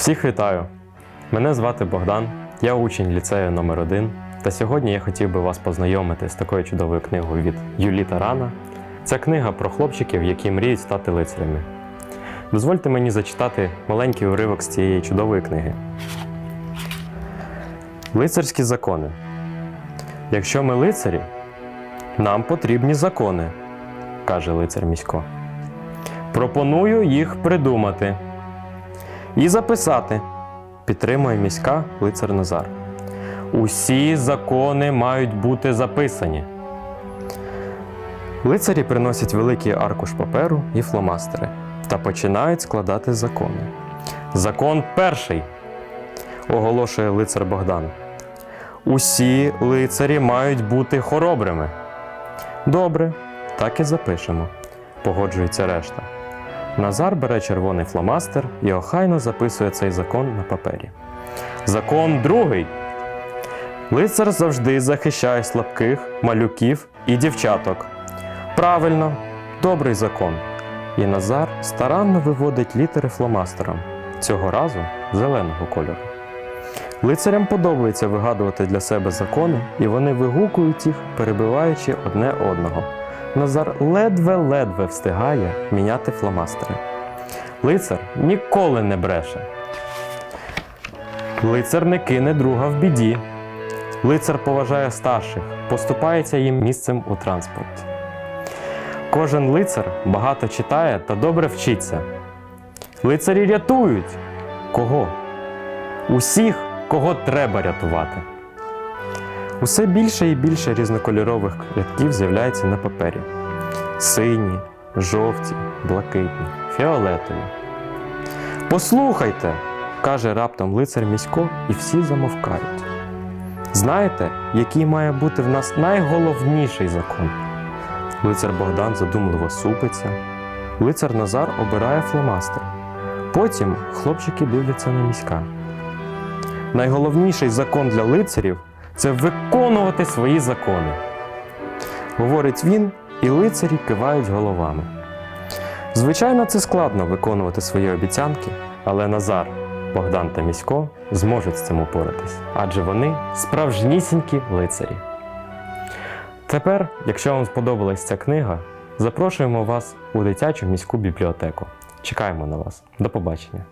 Всіх вітаю! Мене звати Богдан, я учень ліцею номер 1 Та сьогодні я хотів би вас познайомити з такою чудовою книгою від Юлі Тарана. Ця книга про хлопчиків, які мріють стати лицарями. Дозвольте мені зачитати маленький уривок з цієї чудової книги. Лицарські закони. Якщо ми лицарі, нам потрібні закони, каже лицар місько. Пропоную їх придумати і записати. Підтримує міська лицар Назар. Усі закони мають бути записані. Лицарі приносять великий аркуш паперу і фломастери та починають складати закони. Закон перший, оголошує лицар Богдан. Усі лицарі мають бути хоробрими. Добре, так і запишемо, погоджується решта. Назар бере червоний фломастер і охайно записує цей закон на папері. Закон другий. Лицар завжди захищає слабких, малюків і дівчаток. Правильно, добрий закон. І Назар старанно виводить літери фломастером, цього разу зеленого кольору. Лицарям подобається вигадувати для себе закони, і вони вигукують їх, перебиваючи одне одного. Назар ледве-ледве встигає міняти фломастери. Лицар ніколи не бреше. Лицар не кине друга в біді. Лицар поважає старших, поступається їм місцем у транспорті. Кожен лицар багато читає та добре вчиться. Лицарі рятують. Кого? Усіх, кого треба рятувати. Усе більше і більше різнокольорових рядків з'являється на папері: сині, жовті, блакитні, фіолетові. Послухайте, каже раптом лицар місько, і всі замовкають. Знаєте, який має бути в нас найголовніший закон? Лицар Богдан задумливо супиться. Лицар Назар обирає фломастер. Потім хлопчики дивляться на міська. Найголовніший закон для лицарів це виконувати свої закони. Говорить він, і лицарі кивають головами. Звичайно, це складно виконувати свої обіцянки, але Назар, Богдан та Місько зможуть з цим упоратись, адже вони справжнісінькі лицарі. Тепер, якщо вам сподобалась ця книга, запрошуємо вас у дитячу міську бібліотеку. Чекаємо на вас. До побачення!